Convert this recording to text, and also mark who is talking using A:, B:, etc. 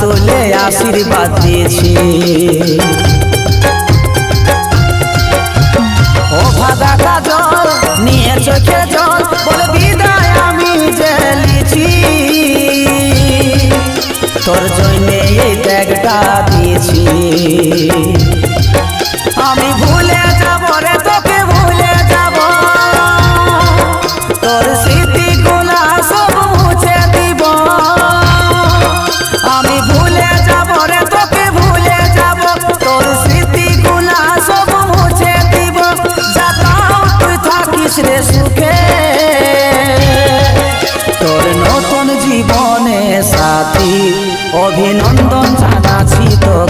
A: তোলে আশীর্বাদ দিয়েছি। তোর জন্যে এই ব্যাগটা দিয়েছি। আমি ভুলে যাব রে, তোকে ভুলে যাব। তোর রে সুখে। তোর নতুন জীবনে সাথী অভিনন্দন জানাচ্ছি তোকে।